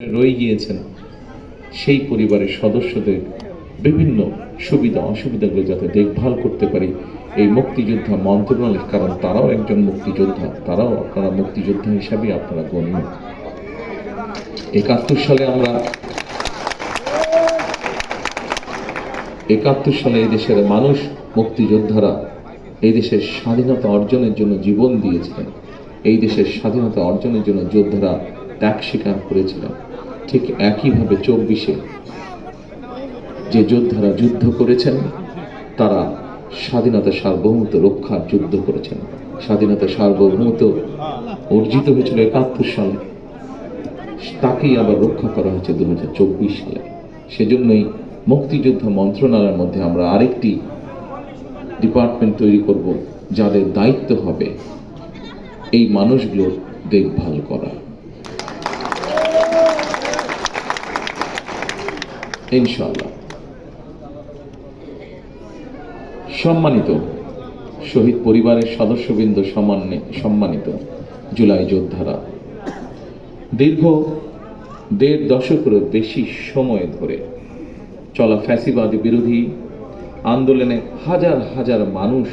রয়ে গিয়েছেন সেই পরিবারের সদস্যদের বিভিন্ন সুবিধা, অসুবিধাগুলো যাতে দেখভাল করতে পারি। এই মুক্তিযোদ্ধা মন্ত্রণালয় কারণ তারাও একজন মুক্তিযোদ্ধা, তারাও আপনারা মুক্তিযোদ্ধা হিসাবে আপনারা গণ্য। একাত্তর সালে আমরা একাত্তর সালে এই দেশের মানুষ, মুক্তিযোদ্ধারা এই দেশের স্বাধীনতা অর্জনের জন্য জীবন দিয়েছিলেন। এই দেশের স্বাধীনতা অর্জনের জন্য যোদ্ধারা ত্যাগ স্বীকার করেছিলেন। ঠিক একইভাবে চব্বিশে যে যোদ্ধারা যুদ্ধ করেছেন, তারা স্বাধীনতা সার্বভৌমত্ব রক্ষার যুদ্ধ করেছেন। স্বাধীনতা সার্বভৌমত্ব অর্জিত হয়েছিল একাত্তর সালে। তাকেই আবার রক্ষা করা হয়েছে দু হাজার চব্বিশ সালে। সেজন্যই মুক্তিযোদ্ধা মন্ত্রণালয়ের মধ্যে আমরা আরেকটি ডিপার্টমেন্ট তৈরি করব, যাদের দায়িত্ব হবে এই মানুষগুলোর দেখভাল করা। ইনশাল্লাহ সম্মানিত শহীদ পরিবারের সদস্যবৃন্দ সম্মানে সম্মানিত জুলাই যোদ্ধারা, দীর্ঘ দেড় দশকেরও বেশি সময় ধরে চলা ফ্যাসিবাদ বিরোধী আন্দোলনে হাজার হাজার মানুষ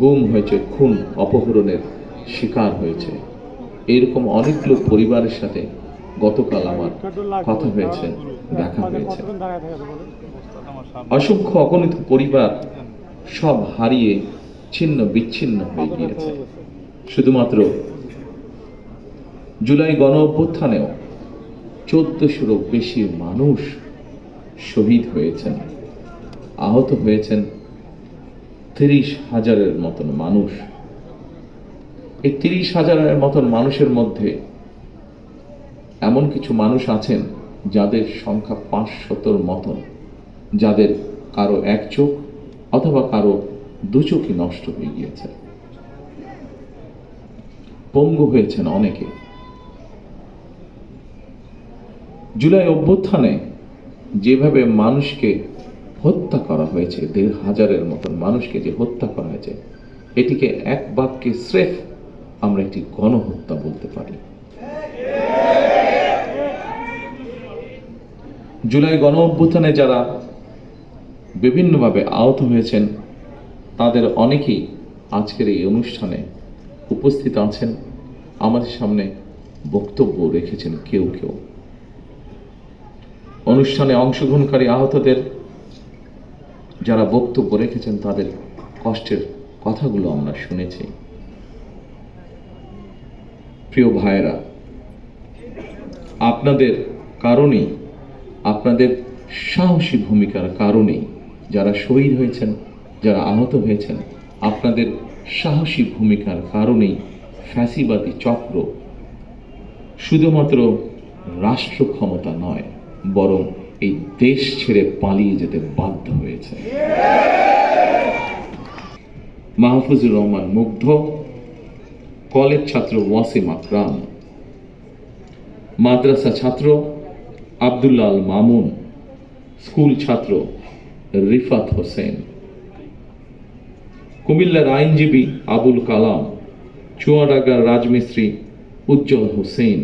গুম হয়েছে, খুন, অপহরণের শিকার হয়েছে। এরকম অনেকগুলো পরিবারের সাথে গতকাল আমার কথা হয়েছে, দেখা হয়েছে। অসংখ্য অগণিত পরিবার সব হারিয়ে ছিন্ন বিচ্ছিন্ন হয়ে গিয়েছে। শুধুমাত্র জুলাই গণ অভ্যুত্থানেও চোদ্দশোরও বেশি মানুষ শহীদ হয়েছেন, আহত হয়েছেন তিরিশ হাজারের মতন মানুষ। এই তিরিশ হাজারের মতন মানুষের মধ্যে এমন কিছু মানুষ আছেন যাদের সংখ্যা পাঁচশতর মতন, যাদের কারও এক চোখ অথবা কারও দু চোখই নষ্ট হয়ে গিয়েছে। পঙ্গু হয়েছেন অনেকে। জুলাই অভ্যুত্থানে যেভাবে মানুষকে হত্যা করা হয়েছে, দেড় হাজারের মতন মানুষকে যে হত্যা করা হয়েছে, এটিকে এক বাক্যে স্রেফ আমরা একটি গণহত্যা বলতে পারি। জুলাই গণ অভ্যুত্থানে যারা বিভিন্নভাবে আহত হয়েছেন, তাদের অনেকেই আজকের এই অনুষ্ঠানে উপস্থিত আছেন। আমাদের সামনে বক্তব্য রেখেছেন কেউ কেউ। অনুষ্ঠানে অংশগ্রহণকারী আহতদের যারা বক্তব্য রেখেছেন, তাদের কষ্টের কথাগুলো আমরা শুনেছি। প্রিয় ভাইয়েরা, আপনাদের কারণেই আপনাদের সাহসী ভূমিকার কারণেই যারা শহীদ হয়েছেন, যারা আহত হয়েছেন, আপনাদের সাহসী ভূমিকার কারণেই ফ্যাসিবাদী চক্র শুধুমাত্র রাষ্ট্র ক্ষমতা নয়, বরং এই দেশ ছেড়ে পালিয়ে যেতে বাধ্য হয়েছে। মাহফুজুর রহমান মুগ্ধ, কলেজ ছাত্র ওয়াসিম আকরাম, মাদ্রাসা ছাত্র আবদুল্লাহ আল মামুন, স্কুল ছাত্র রিফাত হোসেন। কুমিল্লার আইনজীবী আবুল কালাম, চুয়াডাঙ্গার রাজমিস্ত্রি উজ্জ্বল হোসেন,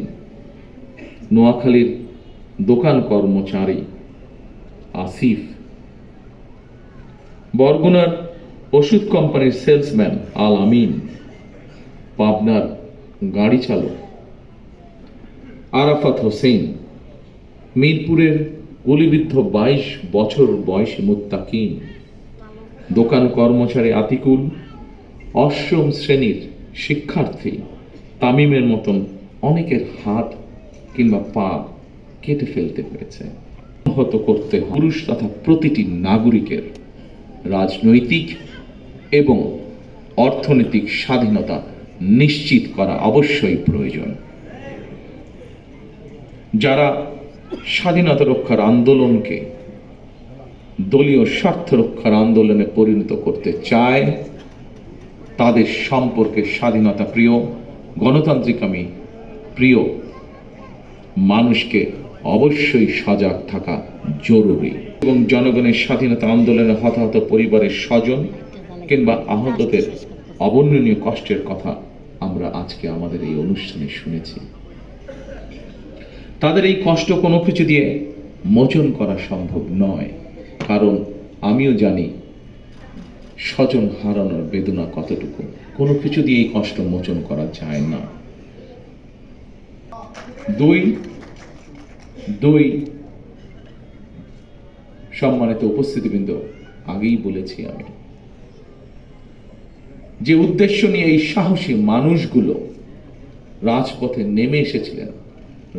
নোয়াখালীর দোকান কর্মচারী আসিফ। বরগুনার ওষুধ কোম্পানির সেলসম্যান আল আমিন। পাবনার গাড়ি চালক আরাফাত হোসেন। মিরপুরের গুলিবিদ্ধ বাইশ বছর বয়সী মুত্তাকিম। দোকান কর্মচারী আতিকুল, অষ্টম শ্রেণির শিক্ষার্থী তামিমের মতন অনেকের হাত কিংবা পা কেটে ফেলতে হয়েছে। হত করতে পুরুষ তথা প্রতিটি নাগরিকের রাজনৈতিক এবং অর্থনৈতিক স্বাধীনতা নিশ্চিত করা অবশ্যই প্রয়োজন। যারা স্বাধীনতা রক্ষার আন্দোলনকে দলীয় স্বার্থ রক্ষার আন্দোলনে পরিণত করতে চায়, তাদের সম্পর্কে স্বাধীনতা প্রিয়, গণতান্ত্রিক আমি প্রিয়, মানুষকে অবশ্যই সজাগ থাকা জরুরি। এবং জনগণের স্বাধীনতা আন্দোলনে হতাহত পরিবারের স্বজন কিংবা আহতদের অবর্ণনীয় কষ্টের কথা আমরা আজকে আমাদের এই অনুষ্ঠানে শুনেছি। তাদের এই কষ্ট কোনো কিছু দিয়ে মোচন করা সম্ভব নয়। কারণ আমিও জানি স্বজন হারানোর বেদনা কতটুকু। কোনো কিছু দিয়ে এই কষ্ট মোচন করা যায় না। দুই দুই সম্মানিত উপস্থিতিবৃন্দ, আগেই বলেছি আমি যে উদ্দেশ্য নিয়ে এই সাহসী মানুষগুলো রাজপথে নেমে এসেছিলেন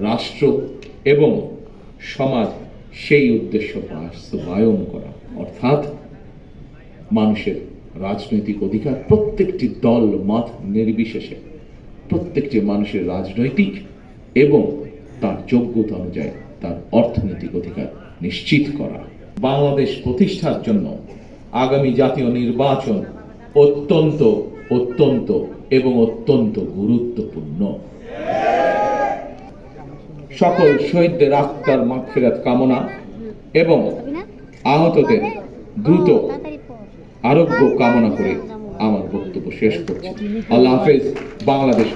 রাষ্ট্র এবং সমাজ সেই উদ্দেশ্য বাস্তবায়ন করা। অর্থাৎ মানুষের রাজনৈতিক অধিকার প্রত্যেকটি দল, মত নির্বিশেষে প্রত্যেকটি মানুষের রাজনৈতিক এবং তার যোগ্যতা অনুযায়ী তার অর্থনৈতিক অধিকার নিশ্চিত করা। বাংলাদেশ প্রতিষ্ঠার জন্য আগামী জাতীয় নির্বাচন অত্যন্ত অত্যন্ত এবং অত্যন্ত গুরুত্বপূর্ণ। সকল শহীদদের আত্মার মাগফিরাত কামনা এবং আহতদের দ্রুত আরোগ্য কামনা করে আমার বক্তব্য শেষ করছি। আল্লাহ হাফেজ, বাংলাদেশ